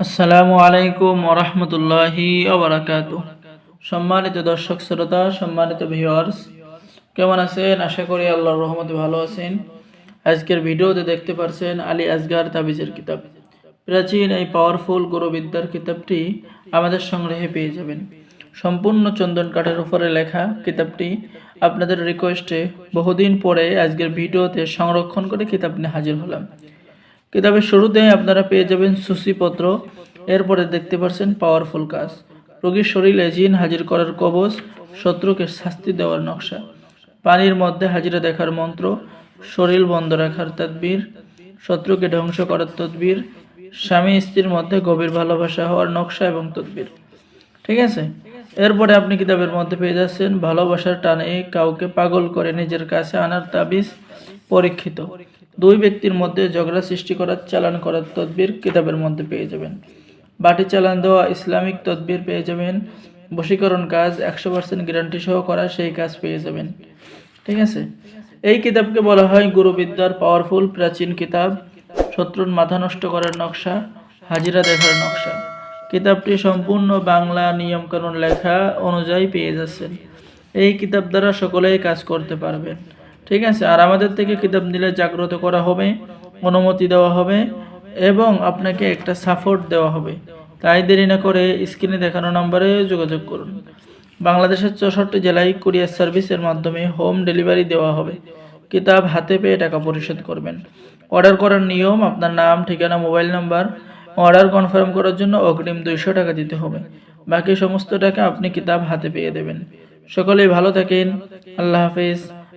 আসসালামু আলাইকুম ওরহমতুল্লাহি ওবরাকাতু সম্মানিত দর্শক শ্রোতা, সম্মানিত ভিউয়ার্স কেমন আছেন? আশা করি আল্লাহর রহমতে ভালো আছেন। আজকের ভিডিওতে দেখতে পারছেন আলী আজগার তাবিজের কিতাব। প্রাচীন এই পাওয়ারফুল গুরুবিদ্যার কিতাবটি আমাদের সংগ্রহে পেয়ে যাবেন। সম্পূর্ণ চন্দন কাঠের উপরে লেখা কিতাবটি আপনাদের রিকোয়েস্টে বহুদিন পরে আজকের ভিডিওতে সংরক্ষণ করে কিতাব নিয়ে হাজির হলাম। কিতাবের শুরুতে আপনারা পেয়ে যাবেন সূচিপত্র এরপরে দেখতে পাচ্ছেন পাওয়ারফুল কাজ। রোগীর শরীরে জিন হাজির করার কবচ, শত্রুকে শাস্তি দেওয়ার নকশা। পানির মধ্যে হাজিরা দেখার মন্ত্র, শরীর বন্ধ রাখার তদবির, শত্রুকে ধ্বংস করার তদবির, স্বামী স্ত্রীর মধ্যে গভীর ভালোবাসা হওয়ার নকশা এবং তদবির। ঠিক আছে? এরপরে আপনি কিতাবের মধ্যে পেয়ে যাচ্ছেন, ভালোবাসার টানে কাউকে পাগল করে নিজের কাছে আনার তাবিজ পরীক্ষিত। দুই ব্যক্তির মধ্যে ঝগড়া সৃষ্টি করার চালান করার তদবির কিতাবের মধ্যে পেয়ে যাবেন। বাটি চালান দেওয়া ইসলামিক তদবির পেয়ে যাবেন। বশীকরণ কাজ একশো পার্সেন্ট গ্যারান্টি সহ করা সেই কাজ পেয়ে যাবেন। ঠিক আছে? এই কিতাবকে বলা হয় গুরুবিদ্যার পাওয়ারফুল প্রাচীন কিতাব। শত্রুর মাথা নষ্ট করার নকশা, হাজিরা দেখার নকশা। কিতাবটি সম্পূর্ণ বাংলা নিয়মকানুন লেখা অনুযায়ী পেয়ে যাচ্ছেন। এই কিতাব দ্বারা সকলেই কাজ করতে পারবেন। ঠিক আছে? আর আমাদের থেকে কিতাব নিলে জাগ্রত করা হবে, অনুমতি দেওয়া হবে এবং আপনাকে একটা সাপোর্ট দেওয়া হবে। তাই দেরি না করে স্ক্রিনে দেখানো নম্বরে যোগাযোগ করুন। বাংলাদেশের চৌষট্টি জেলায় কুরিয়ার সার্ভিসের মাধ্যমে হোম ডেলিভারি দেওয়া হবে। কিতাব হাতে পেয়ে টাকা পরিশোধ করবেন। অর্ডার করার নিয়ম, আপনার নাম, ঠিকানা মোবাইল নাম্বার অর্ডার কনফার্ম করার জন্য অগ্রিম দুইশো টাকা দিতে হবে। বাকি সমস্ত টাকা আপনি কিতাব হাতে পেয়ে দেবেন। সকলেই ভালো থাকেন। আল্লাহ হাফিজ।